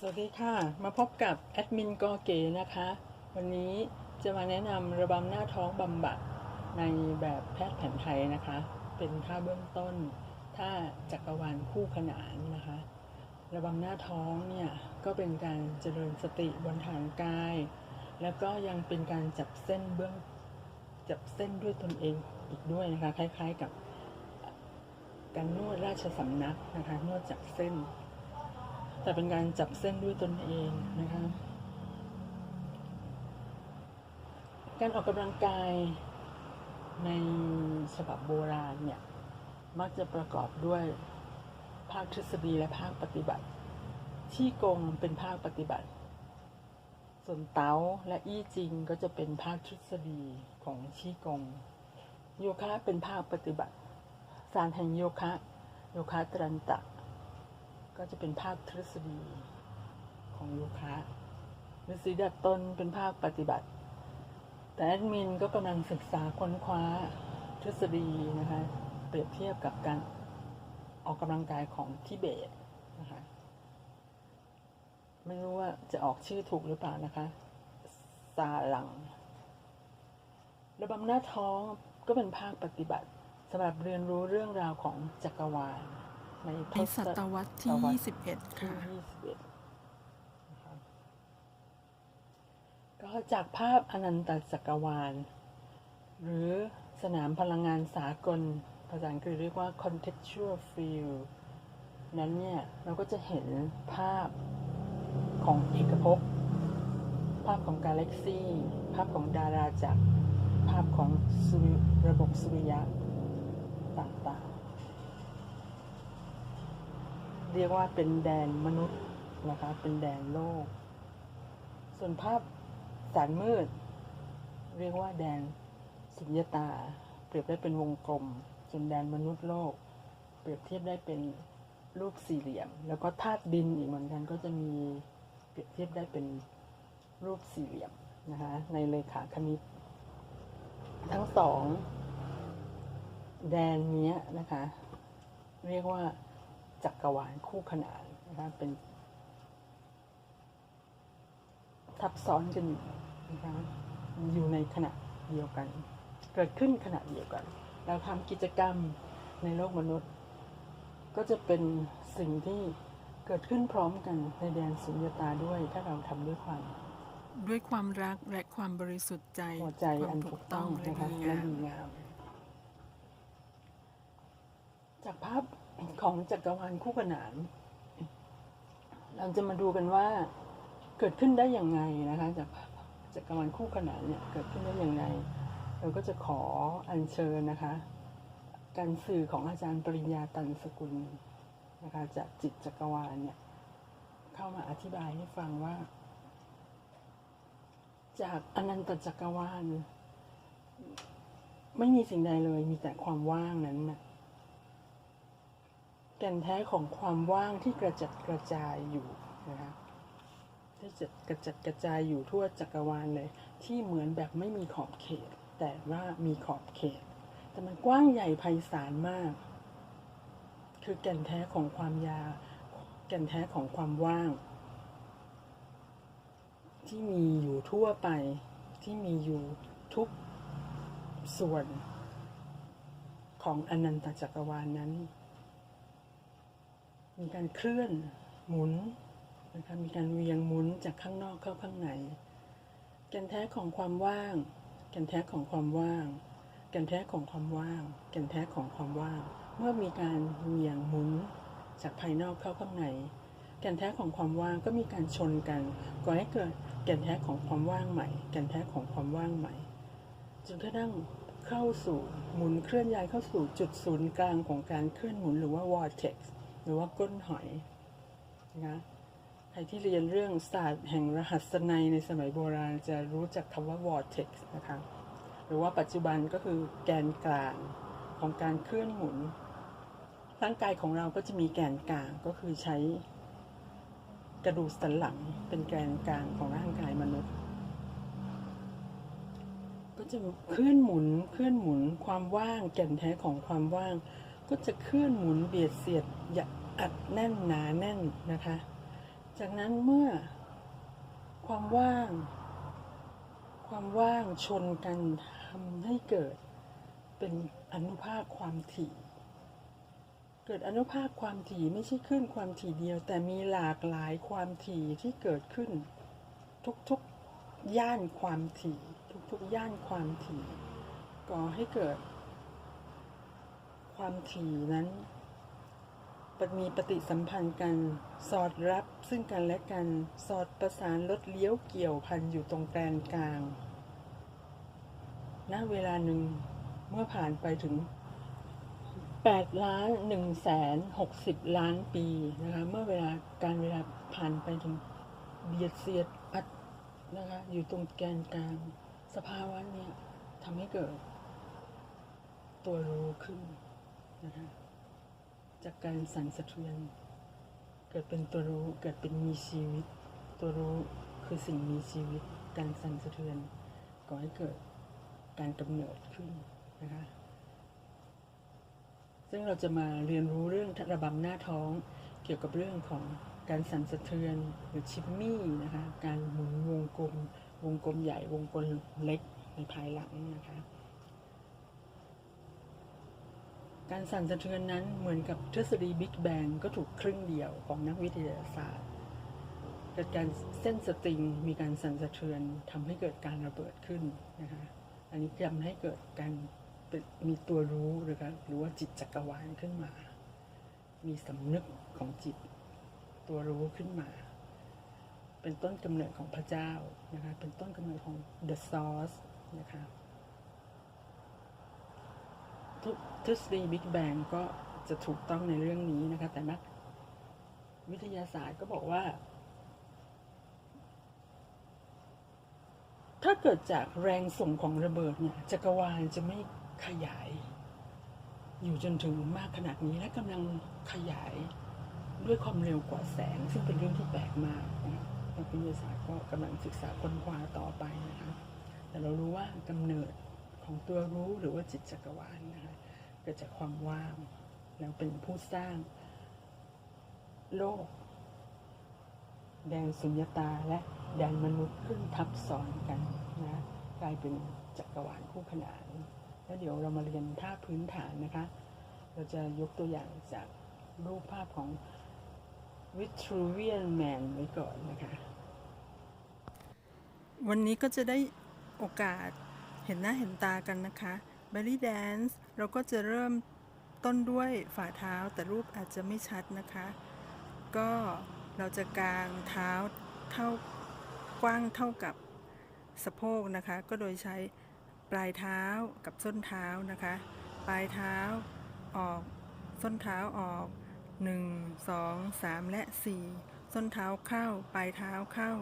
สวัสดีค่ะ มาพบกับแอดมินกอเก๋นะคะ วันนี้จะมาแนะนำระบำหน้าท้องบำบัดในแบบแพทย์แผนไทยนะคะ เป็นท่าเบื้องต้นท่าจักรวาลคู่ขนานนะคะ ระบำหน้าท้องเนี่ยก็เป็นการเจริญสติบนฐานกาย แล้วก็ยังเป็นการจับเส้นเบื้องจับเส้นด้วยตนเองอีกด้วยนะคะ คล้ายๆกับการนวดราชสำนักนะคะนวดจับเส้น แต่เป็นการจับเส้นด้วยตนเองนะคะ การออกกำลังกายในฉบับโบราณเนี่ย มักจะประกอบด้วยภาคทฤษฎีและภาคปฏิบัติ ที่กงเป็นภาคปฏิบัติ ส่วนเต๋าและอี้จริงก็จะเป็นภาคทฤษฎีของชี่กง โยคะเป็นภาคปฏิบัติ สารแห่งโยคะ โยคะตรันตะ ก็จะเป็นภาคทฤษฎีของโยคะฤาษีดัดตนเป็นภาคปฏิบัติ แต่แอดมินก็กำลังศึกษาค้นคว้าทฤษฎีนะคะเปรียบเทียบกับการออกกำลังกายของทิเบตนะคะไม่รู้ว่าจะออกชื่อถูกหรือเปล่านะคะซาหลัง ระบำหน้าท้องก็เป็นภาคปฏิบัติสำหรับเรียนรู้เรื่องราวของจักรวาล ในทในศตวรรษที่ ศตวรรษ 21ที่ค่ะ21นะครับก็จากภาพอนันตจักรวาล หรือสนามพลังงานสากล ภาษาอังกฤษเรียกว่า contextual field นั้นเนี่ย เราก็จะเห็นภาพของเอกภพ ภาพของกาแล็กซี่ภาพของดาราจักร ภาพของสุริระบบสุริยะต่างๆ เรียกว่าเป็นแดนมนุษย์นะคะเป็นแดนโลก ส่วนภาพแสนมืด เรียกว่าแดนสุญญตา เปรียบได้เป็นวงกลม ส่วนแดนมนุษย์โลก เปรียบเทียบได้เป็นรูปสี่เหลี่ยม แล้วก็ธาตุดินอีกเหมือนกันก็จะมีเปรียบเทียบได้เป็นรูปสี่เหลี่ยมนะคะในเลขาคณิต ทั้งสองแดนนี้นะคะ เรียกว่า จักรวาลคู่ขนานนะคะเป็น ทับซ้อนกันอยู่นะคะอยู่ในขณะเดียวกัน เกิดขึ้นขณะเดียวกัน เราทำกิจกรรมในโลกมนุษย์ ก็จะเป็นสิ่งที่เกิดขึ้นพร้อมกันในแดนสุญญตาด้วย ถ้าเราทำด้วยความด้วยความรักและความบริสุทธิ์ใจหัวใจควาอัมนถูถูกกต้ต้อองงและนะคะดีและงามดีงามจากภาพ ของจักรวาลคู่ขนาน เราจะมาดูกันว่าเกิดขึ้นได้อย่างไงนะคะจากจักรวาลคู่ขนานเนี่ยเกิดขึ้นได้อย่างไรเราก็จะขออัญเชิญนะคะ การสื่อของอาจารย์ปริญญาตันสกุลนะคะจากจิตจักรวาลเนี่ยเข้ามาอธิบายให้ฟังว่า จากอนันตจักรวาล ไม่มีสิ่งใดเลยมีแต่ความว่างนั้นนะ แก่นแท้ของความว่างที่กระจัดกระจายอยู่นะคะที่จะกระจัดกระจายอยู่ทั่วจักรวาลเลย ที่เหมือนแบบไม่มีขอบเขต แต่ว่ามีขอบเขต แต่มันกว้างใหญ่ไพศาลมาก คือแก่นแท้ของความยา แก่นแท้ของความว่าง ที่มีอยู่ทั่วไปที่มีอยู่ทุกส่วนของอนันตจักรวาลนนั้น มีการเคลื่อนหมุนนะคะมีการเวียงหมุนจากข้างนอกเข้าข้างในแก่นแท้ของความว่าง แก่นแท้ของความว่าง แก่นแท้ของความว่าง แก่นแท้ของความว่าง เมื่อมีการเวียงหมุนจากภายนอกเข้าข้างในแก่นแท้ของความว่างก็มีการชนกันก่อให้เกิดแก่นแท้ของความว่างใหม่ แก่นแท้ของความว่างใหม่จนกระทั่งเข้าสู่หมุนเคลื่อนย้ายเข้าสู่จุดศูนย์กลางของการเคลื่อนหมุนหรือว่า vortex ห รือว่าก้นหอยนะใครที่เรียนเรื่องศาสตร์แห่งรหัสนัยในสมัยโบราณจะรู้จักคำว่า vortex นะคะ หรือว่าปัจจุบันก็คือแกนกลางของการเคลื่อนหมุน ร่างกายของเราก็จะมีแกนกลางก็คือใช้กระดูกสันหลังเป็นแกนกลางของร่างกายมนุษย์ ก็จะเคลื่อนหมุนเคลื่อนหมุนความว่างแก่นแท้ของความว่าง ก็จะเคลื่อนหมุนเบียดเสียด อัดแน่นหนาแน่นนะคะ จากนั้นเมื่อความว่าง ความว่างชนกันทำให้เกิดเป็นอนุภาคความถี่ เกิดอนุภาคความถี่ไม่ใช่ขึ้นความถี่เดียว แต่มีหลากหลายความถี่ที่เกิดขึ้น ทุกๆย่านความถี่ ทุกๆย่านความถี่ก่อให้เกิดความถี่นั้น มีปฏิสัมพันธ์กัน สอดรับซึ่งกันและกัน สอดประสานลดเลี้ยวเกี่ยวพันอยู่ตรงแกนกลาง ณ เวลาหนึ่งเมื่อผ่านไปถึง8ล้าน1แสน60 ล้านปีนะคะเมื่อเวลาการเวลาผ่านไปถึงเบียดเสียดอัดนะคะอยู่ตรงแกนกลางสภาวะเนี่ยทำให้เกิดตัวรู้ขึ้นนะคะ จากการสั่นสะเทือน เกิดเป็นตัวรู้เกิดเป็นมีชีวิต ตัวรู้คือสิ่งมีชีวิต การสั่นสะเทือนก่อให้เกิดการกำเนิดขึ้นนะคะซึ่งเราจะมาเรียนรู้เรื่องระบำหน้าท้องเกี่ยวกับเรื่องของการสั่นสะเทือนหรือชิปมี่นะคะการหมุนวงกลม วงกลมใหญ่วงกลมเล็กในภายหลังนะคะ การสั่นสะเทือนนั้นเหมือนกับทฤษฎีบิ๊กแบงก็ถูกครึ่งเดียวของนักวิทยาศาสตร์เกิดการเส้นสตริงมีการสั่นสะเทือนทำให้เกิดการระเบิดขึ้นนะคะอันนี้ทำให้เกิดการมีตัวรู้หรือว่าหรือว่าจิตจักรวาลขึ้นมา มีสำนึกของจิตตัวรู้ขึ้นมา เป็นต้นกำเนิดของพระเจ้านะคะเป็นต้นกำเนิดของ the source นะคะ ทฤษฎีบิ๊กแบงก็จะถูกต้องในเรื่องนี้นะคะ แต่นักวิทยาศาสตร์ก็บอกว่า ถ้าเกิดจากแรงส่งของระเบิดเนี่ยจักรวาลจะไม่ขยาย อยู่จนถึงมากขนาดนี้และกำลังขยายด้วยความเร็วกว่าแสง ซึ่งเป็นเรื่องที่แปลกมากนะคะนักวิทยาศาสตร์ก็กำลังศึกษาค้นคว้าต่อไปนะคะแต่เรารู้ว่ากำเนิด ของตัวรู้หรือว่าจิตจักรวาลนะคะเกิดจากความว่างแล้วเป็นผู้สร้าง โลก แดนสุญญตาและแดนมนุษย์ขึ้นทับซ้อนกันนะกลายเป็นจักรวาลคู่ขนาน แล้วเดี๋ยวเรามาเรียนภาพื้นฐานนะคะ เราจะยกตัวอย่างจากรูปภาพของ Vitruvian Man ไว้ก่อนนะคะ วันนี้ก็จะได้โอกาส เห็นหน้าเห็นตากันนะคะ Belly Dance เราก็จะเริ่มต้นด้วยฝ่าเท้าแต่รูปอาจจะไม่ชัดนะคะ ก็เราจะกางเท้าเท่ากว้างเท่ากับสะโพกนะคะ ก็โดยใช้ปลายเท้ากับส้นเท้านะคะ ปลายเท้าออก ส้นเท้าออก 1 2 3 และ 4 ส้นเท้าเข้า ปลายเท้าเข้า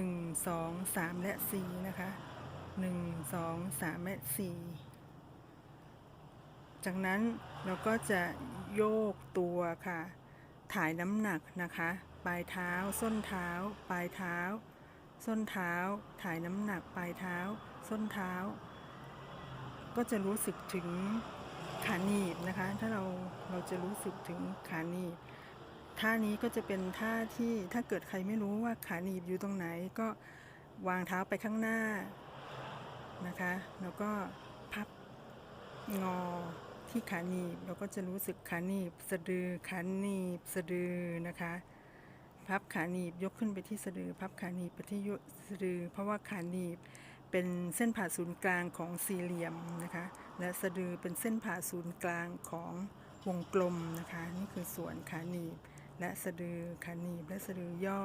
1 2 3 และ 4 นะคะ 1 2 3และ4จากนั้นเราก็จะโยกตัวค่ะ ถ่ายน้ำหนักนะคะ ปลายเท้า ส้นเท้า ปลายเท้า ส้นเท้า ถ่ายน้ำหนัก ปลายเท้า ส้นเท้า ก็จะรู้สึกถึงขาหนีบนะคะ ถ้าเราเราจะรู้สึกถึงขาหนีบท่านี้ก็จะเป็นท่าที่ถ้าเกิดใครไม่รู้ว่าขาหนีบอยู่ตรงไหนก็วางเท้าไปข้างหน้า นะคะ แล้วก็พับงอที่ขาหนีบเราก็จะรู้สึกขาหนีบสะดือขาหนีบสะดือนะคะ พับขาหนีบยกขึ้นไปที่สะดือ พับขาหนีบไปที่สะดือ เพราะว่าขาหนีบเป็นเส้นผ่าศูนย์กลางของสี่เหลี่ยมนะคะ และสะดือเป็นเส้นผ่าศูนย์กลางของวงกลมนะคะ นี่คือส่วนขาหนีบ และสะดือขาหนีบและสะดือย่อ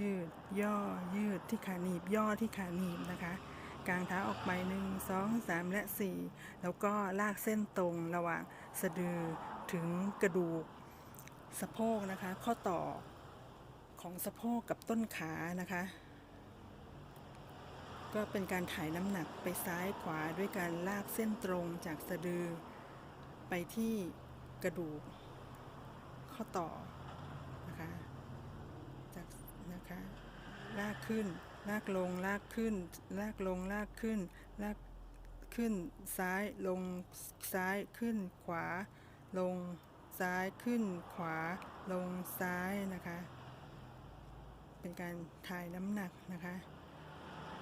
ยืด ย่อ ยืดที่ขาหนีบย่อที่ขาหนีบนะคะ กางเท้าออกไปหนึ่งสองสามและสี่แล้วก็ลากเส้นตรงระหว่างสะดือถึงกระดูกสะโพกนะคะ ข้อต่อของสะโพกกับต้นขานะคะ ก็เป็นการถ่ายน้ำหนักไปซ้ายขวาด้วยการลากเส้นตรงจากสะดือ ไปที่กระดูก ข้อต่อนะคะจากนะคะลากขึ้น ลากลงลากขึ้น ลากลงลากขึ้น ลากขึ้นซ้ายลงซ้ายขึ้นขวา ลงซ้ายขึ้นขวา ลงซ้ายนะคะ เป็นการถ่ายน้ำหนักนะคะ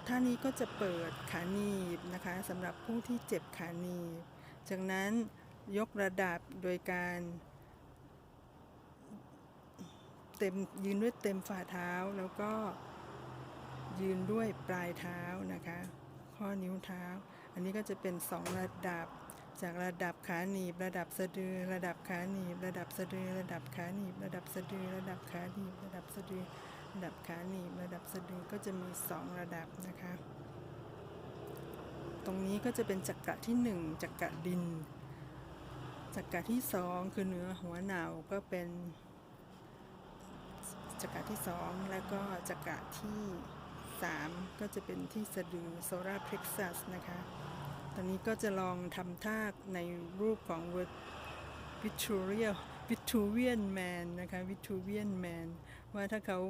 ท่านี้ก็จะเปิดขาหนีบนะคะสำหรับผู้ที่เจ็บขาหนีบ จากนั้นยกระดับโดยการเต็มยืนด้วยเต็มฝ่าเท้าแล้วก็ ยืนด้วยปลายเท้านะคะ ข้อนิ้วเท้า อันนี้ก็จะเป็นสองระดับ จากระดับขาหนีบ ระดับสะดือ ระดับขาหนีบ ระดับสะดือ ระดับขาหนีบ ระดับสะดือ ระดับขาหนีบ ระดับสะดือ ระดับขาหนีบ ระดับสะดือ ก็จะมีสองระดับนะคะ ตรงนี้ก็จะเป็นจักระที่หนึ่งจักระดิน จักระที่สองคือเนื้อหัวหนาวก็เป็นจักระที่สองแล้วก็จักระที่ สามก็จะเป็นที่สะดือโซลาร์เพล็กซัสนะคะ ตอนนี้ก็จะลองทำท่าในรูปของ Victoria Victorian Man นะคะ Victorian Man ว่าถ้าเขา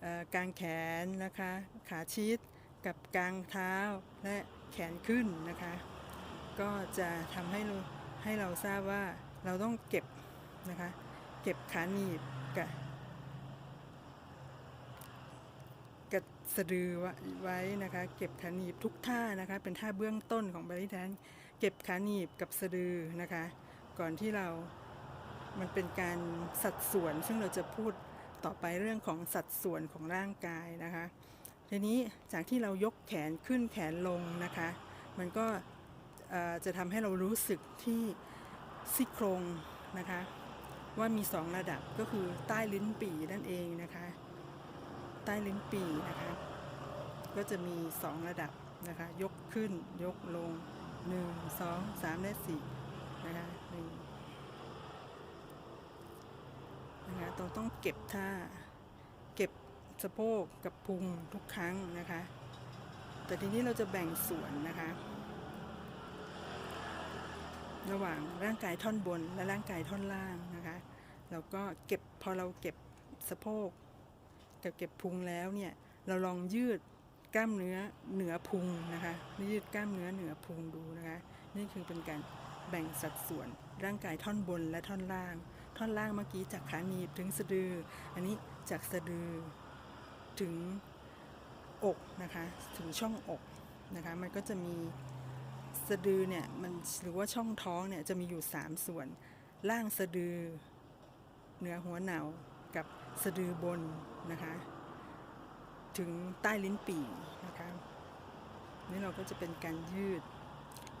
เกางแขนนะคะ ขาชิดกับกางเท้าและแขนขึ้นนะคะ ก็จะทำให้เราให้เราทราบว่าเราต้องเก็บนะคะ เก็บขาหนีบกับกับ สะดือไว้นะคะ เก็บขาหนีบทุกท่านะคะ เป็นท่าเบื้องต้นของบริแดนเก็บขาหนีบกับสะดือนะคะ ก่อนที่เรา มันเป็นการสัดส่วน ซึ่งเราจะพูดต่อไปเรื่องของสัดส่วนของร่างกายนะคะ ทีนี้จากที่เรายกแขนขึ้นแขนลงนะคะ มันก็จะทำให้เรารู้สึกที่ซี่โครงนะคะ ว่ามีสองระดับก็คือใต้ลิ้นปี่นั่นเองนะคะ ใต้ลิ้นปี่นะคะ ก็จะมีสองระดับนะคะ ยกขึ้นยกลงหนึ่งสองสามและสี่นะคะหนึ่งนะคะเราต้องเก็บท่า เก็บสะโพกกับพุงทุกครั้งนะคะ แต่ทีนี้เราจะแบ่งส่วนนะคะ ระหว่างร่างกายท่อนบนและร่างกายท่อนล่างนะคะ เราก็เก็บพอเราเก็บสะโพก กับเก็บพุงแล้วเนี่ยเราลองยืดกล้ามเนื้อเหนือพุงนะคะยืดกล้ามเนื้อเหนือพุงดูนะคะ นี่คือเป็นการแบ่งสัดส่วนร่างกายท่อนบนและท่อนล่าง ท่อนล่างเมื่อกี้จากขาหนีบถึงสะดือ อันนี้จากสะดือถึงอกนะคะถึงช่องอกนะคะมันก็จะมีสะดือเนี่ยมันหรือว่าช่องท้องเนี่ยจะมีอยู่ 3 ส่วน ล่างสะดือเหนือหัวเหนา สะดือบนนะคะ ถึงใต้ลิ้นปี่นะคะนี่เราก็จะเป็นการยืด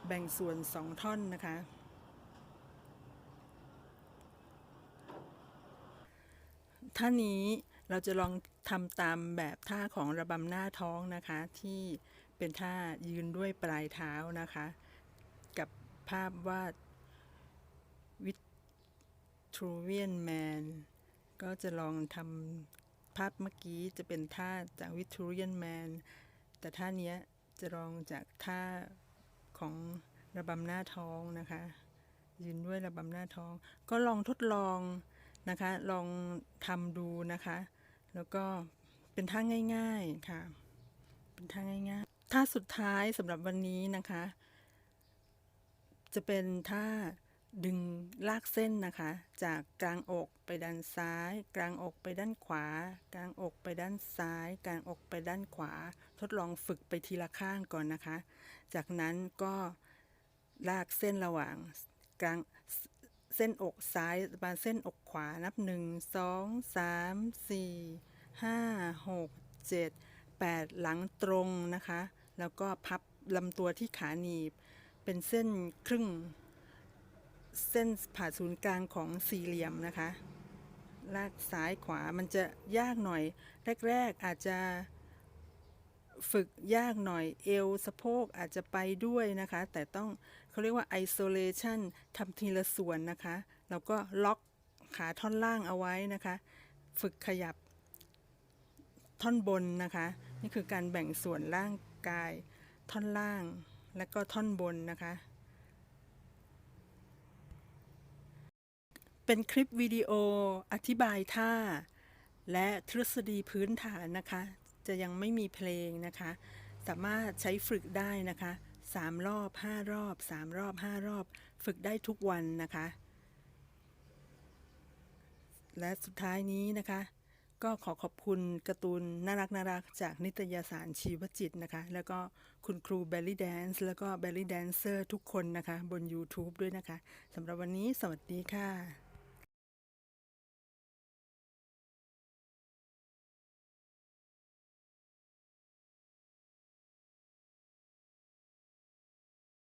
แบ่งส่วนสองท่อนนะคะ ท่านี้เราจะลองทำตามแบบท่าของระบำหน้าท้องนะคะ ที่เป็นท่ายืนด้วยปลายเท้านะคะ กับภาพวาดวิทรูเวียนแมน ก็จะลองทำภาพเมื่อกี้จะเป็นท่าจากวิทูเวียนแมนแต่ท่านี้จะลองจากท่าของระบำหน้าท้องนะคะ ยืนด้วยระบำหน้าท้อง ก็ลองทดลองนะคะ ลองทำดูนะคะ แล้วก็เป็นท่าง่าย ๆค่ะ เป็นท่าง่ายๆท่าสุดท้ายสำหรับวันนี้นะคะ จะเป็นท่า ดึงลากเส้นนะคะ จากกลางอกไปด้านซ้าย กลางอกไปด้านขวา กลางอกไปด้านซ้าย กลางอกไปด้านขวา ทดลองฝึกไปทีละข้างก่อนนะคะ จากนั้นก็ลากเส้นระหว่างกลางเส้นอกซ้ายมาเส้นอกขวานับหนึ่งสองสามสี่ห้าหกเจ็ดแปดหลังตรงนะคะ แล้วก็พับลำตัวที่ขาหนีบ เป็นเส้นครึ่ง เส้นผ่าศูนย์กลางของสี่เหลี่ยมนะคะ ลากซ้ายขวามันจะยากหน่อย แรก ๆ อาจจะฝึกยากหน่อยเอวสะโพกอาจจะไปด้วยนะคะ แต่ต้องเขาเรียกว่า isolation ทำทีละส่วนนะคะ แล้วก็ล็อกขาท่อนล่างเอาไว้นะคะ ฝึกขยับท่อนบนนะคะ นี่คือการแบ่งส่วนร่างกาย ท่อนล่างและก็ท่อนบนนะคะ เป็นคลิปวิดีโออธิบายท่า และทฤษฎีพื้นฐานนะคะ จะยังไม่มีเพลงนะคะ สามารถใช้ฝึกได้นะคะสามรอบห้ารอบสามรอบห้ารอบ ฝึกได้ทุกวันนะคะ และสุดท้ายนี้นะคะ ก็ขอขอบคุณการ์ตูนน่ารักน่ารักจากนิตยสารชีวจิตนะคะ แล้วก็คุณครูเบลลี่แดนซ์แล้วก็เบลลี่แดนเซอร์ทุกคนนะคะ บน YouTube ด้วยนะคะสำหรับวันนี้สวัสดีค่ะ